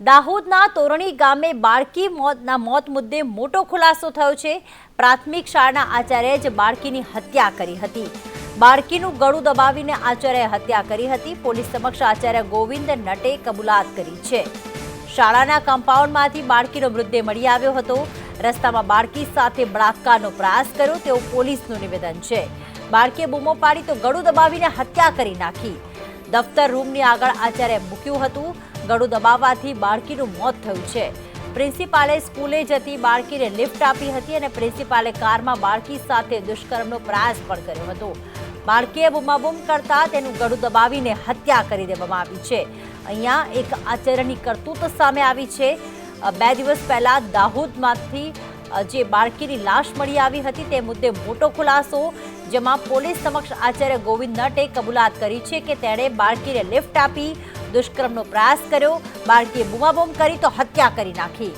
દાહોદના તોરણી ગામે બાળકી મોતના મોત મુદ્દે મોટો ખુલાસો થયો છે. પ્રાથમિક શાળાના આચાર્યએ જ બાળકીની હત્યા કરી હતી. બાળકીનું ગળું દબાવીને આચાર્યએ હત્યા કરી હતી. પોલીસ સમક્ષ આચાર્ય ગોવિંદ નટે કબૂલાત કરી છે. શાળાના કમ્પાઉન્ડમાંથી બાળકીનો મૃતદેહ મળી આવ્યો હતો. રસ્તામાં બાળકી સાથે બળાત્કારનો પ્રયાસ કર્યો. તેવું પોલીસનું નિવેદન છે. બાળકીએ બૂમો પાડી તો ગળું દબાવીને હત્યા કરી નાખી. દફતર રૂમની આગળ આચાર્ય મૂક્યું હતું. ગળું દબાવવાથી બાળકીનું મોત થયું છે. પ્રિન્સિપાલે સ્કૂલે જતી બાળકીને લિફ્ટ આપી હતી અને પ્રિન્સિપાલે કારમાં બાળકી સાથે દુષ્કર્મનો પ્રયાસ પણ કર્યો હતો. બાળકીએ બૂમાબૂમ કરતા તેનું ગળું દબાવીને હત્યા કરી દેવામાં આવી છે. અહીંયા એક આચાર્યની કરતૂત સામે આવી છે. બે દિવસ પહેલા દાહોદમાંથી જે બાળકીની લાશ મળી આવી હતી તે મુદ્દે મોટો ખુલાસો, જેમાં પોલીસ સમક્ષ આચાર્ય ગોવિંદ નટે કબૂલાત કરી છે કે તેણે બાળકીને લિફ્ટ આપી, દુષ્કર્મનો પ્રયાસ કર્યો, બાળકીએ બૂમાબૂમ કરી તો હત્યા કરી નાખી.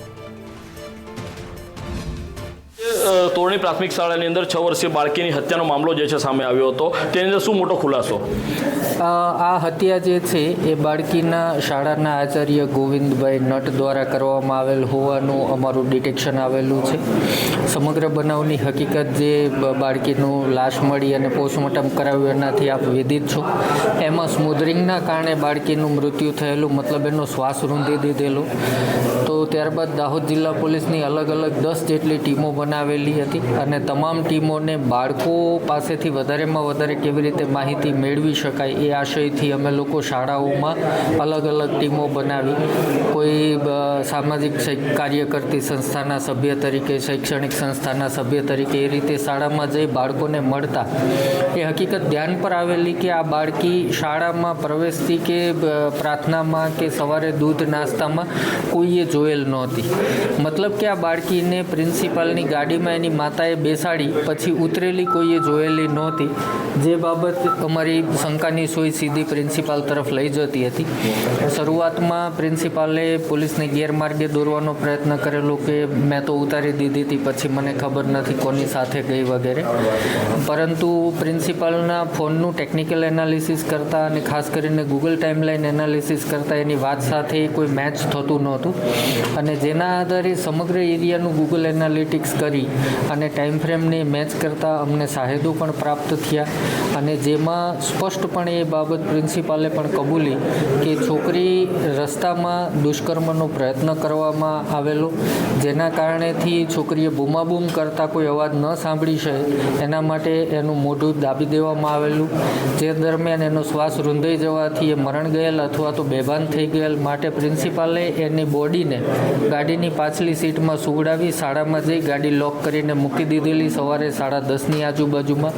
તોરણી પ્રાથમિક શાળાની અંદર છ વર્ષીય બાળકીની હત્યાનો મામલો જે છે સામે આવ્યો હતો. તેની અંદર શું મોટો ખુલાસો? આ હત્યા જે છે એ બાળકીના શાળાના આચાર્ય ગોવિંદભાઈ નટ દ્વારા કરવામાં આવેલ હોવાનું અમારું ડિટેક્શન આવેલું છે. સમગ્ર બનાવની હકીકત જે બાળકીનું લાશ મળી અને પોસ્ટમોર્ટમ કરાવ્યું એનાથી આપ વિદિત છો. એમાં સ્મોધરિંગના કારણે બાળકીનું મૃત્યુ થયેલું, મતલબ એનો શ્વાસ રૂંધી દીધેલો. તો ત્યારબાદ દાહોદ જિલ્લા પોલીસની અલગ અલગ દસ જેટલી ટીમો બનાવેલી હતી અને તમામ ટીમોને બાળકો પાસેથી વધારેમાં વધારે કેવી રીતે માહિતી મેળવી શકાય એ આશયથી અમે લોકો શાળાઓમાં અલગ અલગ ટીમો બનાવી. કોઈ સામાજિક કાર્ય કરતી સંસ્થાના સભ્ય તરીકે, શૈક્ષણિક સંસ્થાના સભ્ય તરીકે એ રીતે શાળામાં જઈ બાળકોને મળતા. એ હકીકત ધ્યાન પર આવેલી કે આ બાળકી શાળામાં પ્રવેશતી કે પ્રાર્થનામાં કે સવારે દૂધ નાસ્તામાં કોઈએ જોયેલ નહોતી. મતલબ કે આ બાળકીને પ્રિન્સિપાલની ગાડીમાં એની માતાએ બેસાડી, પછી ઉતરેલી કોઈએ જોયેલી નહોતી. જે બાબત અમારી શંકાની સોય સીધી પ્રિન્સિપાલ તરફ લઈ જતી હતી. શરૂઆતમાં પ્રિન્સિપાલે પોલીસને ગેરમાર્ગે દોરવાનો પ્રયત્ન કરેલો કે મેં તો ઉતારી દીધી હતી, પછી મને ખબર નથી કોની સાથે ગઈ વગેરે. પરંતુ પ્રિન્સિપાલના ફોનનું ટેકનિકલ એનાલિસિસ કરતાં અને ખાસ કરીને ગૂગલ ટાઈમલાઈન એનાલિસિસ કરતાં એની વાત સાથે કોઈ મેચ થતું નહોતું. અને જેના આધારે સમગ્ર એરિયાનું ગૂગલ એનાલિટિક્સ કરી અને ટાઈમ ફ્રેમને મેચ કરતાં અમને શાહેદો પણ પ્રાપ્ત થયા અને જેમાં સ્પષ્ટપણે એ બાબત પ્રિન્સિપાલે પણ કબૂલી કે છોકરી રસ્તામાં દુષ્કર્મનો પ્રયત્ન કરવામાં આવેલો, જેના કારણેથી છોકરીએ બૂમાબૂમ કરતાં કોઈ અવાજ ન સાંભળી શકે, એના માટે એનું મોઢું દાબી દેવામાં આવેલું, જે દરમિયાન એનો શ્વાસ રૂંધાઈ જવાથી એ મરણ ગયેલ અથવા તો બેભાન થઈ ગયેલ માટે પ્રિન્સિપાલે એની બોડીને ગાડીની પાછલી સીટમાં સુવડાવી શાળામાં જઈ ગાડી લોક કરીને મૂકી દીધેલી સવારે સાડા દસની આજુબાજુમાં.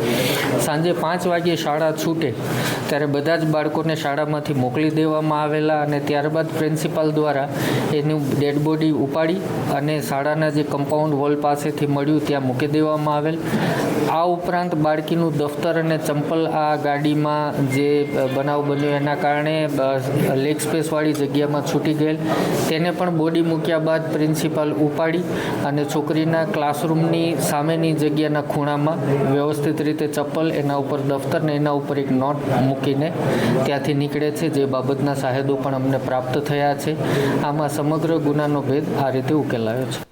સાંજે પાંચ વાગ્યે શાળા છૂટે. ત્યારે બધા જ બાળકોને શાળામાંથી મોકલી દેવામાં આવેલા અને ત્યારબાદ પ્રિન્સિપાલ દ્વારા એનું ડેડ બોડી ઉપાડી અને શાળાના જે કમ્પાઉન્ડ વોલ પાસેથી મળ્યું ત્યાં મૂકી દેવામાં આવેલ. આ ઉપરાંત બાળકીનું દફતર અને ચંપલ આ ગાડીમાં જે બનાવ બન્યો એના કારણે લેગ સ્પેસવાળી જગ્યામાં છૂટી ગયેલ. તેને પણ બોડી મૂક્યા બાદ પ્રિન્સિપાલ ઉપાડી અને છોકરીના ક્લાસરૂમની સામેની જગ્યાના ખૂણામાં વ્યવસ્થિત રીતે ચપ્પલ, એના ઉપર દફતર ને એના ઉપર એક નોટ મૂકીને ત્યાંથી નીકળે છે, જે બાબતના સાહેદો પણ અમને પ્રાપ્ત થયા છે. આમાં સમગ્ર ગુનાનો ભેદ આ રીતે ઉકેલાયો છે.